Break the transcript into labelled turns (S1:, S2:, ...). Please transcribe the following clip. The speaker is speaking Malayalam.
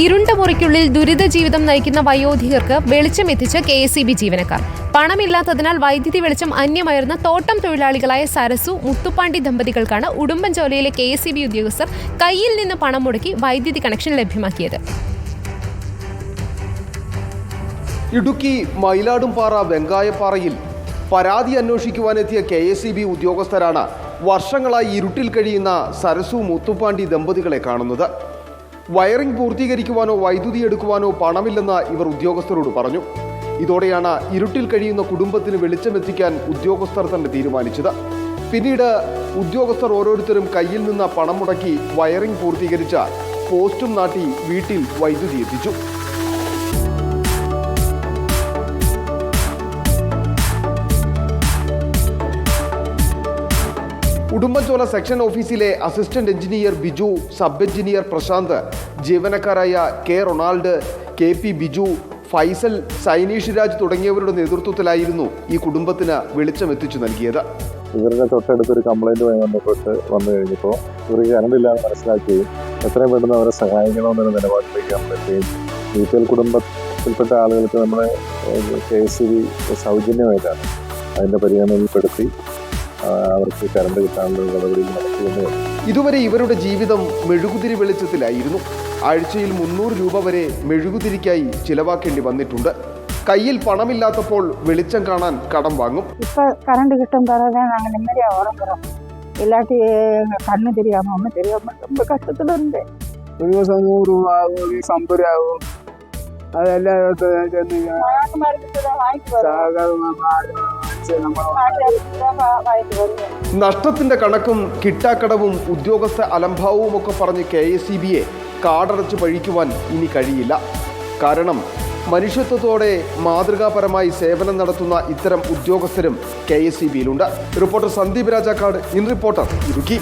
S1: ഇരുണ്ട മുറിക്കുള്ളിൽ ദുരിത ജീവിതം നയിക്കുന്ന വയോധികർക്ക് വെളിച്ചം എത്തിച്ച് കെ എസ് ബി ജീവനക്കാർ. പണമില്ലാത്തതിനാൽ വൈദ്യുതി വെളിച്ചം അന്യമായിരുന്ന തോട്ടം തൊഴിലാളികളായ സരസു മുത്തുപ്പാണ്ടി ദമ്പതികൾക്കാണ് ഉടുമ്പൻചോലയിലെ കെ എസ് ബി ഉദ്യോഗസ്ഥർ കയ്യിൽ നിന്ന് പണം മുടക്കി വൈദ്യുതി കണക്ഷൻ ലഭ്യമാക്കിയത്.
S2: ഇടുക്കി മയിലാടുംപാറ വെങ്കായപ്പാറയിൽ പരാതി അന്വേഷിക്കുവാനെത്തിയ കെ എസ് ബി ഉദ്യോഗസ്ഥരാണ് വർഷങ്ങളായി ഇരുട്ടിൽ കഴിയുന്ന സരസു മുത്തുപ്പാണ്ടി ദമ്പതികളെ കാണുന്നത്. വയറിംഗ് പൂർത്തീകരിക്കുവാനോ വൈദ്യുതി എടുക്കുവാനോ പണമില്ലെന്ന് ഇവർ ഉദ്യോഗസ്ഥരോട് പറഞ്ഞു. ഇതോടെയാണ് ഇരുട്ടിൽ കഴിയുന്ന കുടുംബത്തിന് വെളിച്ചമെത്തിക്കാൻ ഉദ്യോഗസ്ഥർ തന്നെ തീരുമാനിച്ചത്. പിന്നീട് ഉദ്യോഗസ്ഥർ ഓരോരുത്തരും കയ്യിൽ നിന്ന് പണം മുടക്കി വയറിംഗ് പൂർത്തീകരിച്ച പോസ്റ്റും നാട്ടി വീട്ടിൽ വൈദ്യുതി എത്തിച്ചു. ഉടുമ്പൻചോല സെക്ഷൻ ഓഫീസിലെ assistant engineer Biju sub engineer Prashanth ജീവനക്കാരായ K Ronald K P Biju Faisal Sainish Raj തുടങ്ങിയവരുടെ നേതൃത്വത്തിലായിരുന്നു ഈ കുടുംബത്തിന് വെളിച്ചം എത്തിച്ചു നൽകിയത്.
S3: ഇവരുടെ തൊട്ടടുത്തൊരു കംപ്ലൈന്റ് ബന്ധപ്പെട്ട് വന്നു കഴിഞ്ഞപ്പോൾ ഇവർക്ക് കരണ്ടില്ലാന്ന് മനസ്സിലാക്കുകയും എത്രയും പെട്ടെന്ന് അവരെ സഹായിക്കണമെന്നൊരു നിലപാടിലേക്ക് നമ്മൾ എത്തുകയും ബി പി എൽ കുടുംബത്തിൽപ്പെട്ട ആളുകൾക്ക് നമ്മുടെ കെ എസ് ബി സൗജന്യമായിട്ടാണ് അതിന്റെ പരിഗണനയിൽപ്പെടുത്തി അവർക്ക് കറണ്ട് കിട്ടാനുള്ള നടപടികൾ നടത്തിയെന്ന് പറഞ്ഞു
S2: ഇതുവരെ ഇവരുടെ ജീവിതം മെഴുകുതിരി വെളിച്ചത്തിലായിരുന്നു ആഴ്ചയിൽ മുന്നൂറ് രൂപ വരെ മെഴുകുതിരിക്കായി ചിലവാക്കേണ്ടി വന്നിട്ടുണ്ട് കയ്യിൽ പണമില്ലാത്തപ്പോൾ വെളിച്ചം കാണാൻ കടം വാങ്ങും
S4: இப்போ கரண்ட் கிட்டும் பிறகு நாங்கள் நிம்மதியாக உறங்குறோம் இல்லாட்டி கண்ணு தெரியாமல் ஒன்றும் தெரியாமல் ரொம்ப கஷ்டத்தில் இருந்தேன்
S5: ഒരു ദിവസം നൂറ് രൂപ ആവും ഒരു അമ്പത് രൂപ ആവും അതെല്ലാം എടുത്ത് ചെന്ന്
S4: நாட்டு மருந்து தான்
S2: നഷ്ടത്തിന്റെ കണക്കും കിട്ടാക്കടവും ഉദ്യോഗസ്ഥ അലംഭാവവും ഒക്കെ പറഞ്ഞ് കെ എസ് ഇ ബിയെ കാടടച്ച് പഴിക്കുവാൻ ഇനി കഴിയില്ല. കാരണം മനുഷ്യത്വത്തോടെ മാതൃകാപരമായി സേവനം നടത്തുന്ന ഇത്തരം ഉദ്യോഗസ്ഥരും K S E ബിയിലുണ്ട്. Reporter Sandeep Rajakkad in reporter Idukki.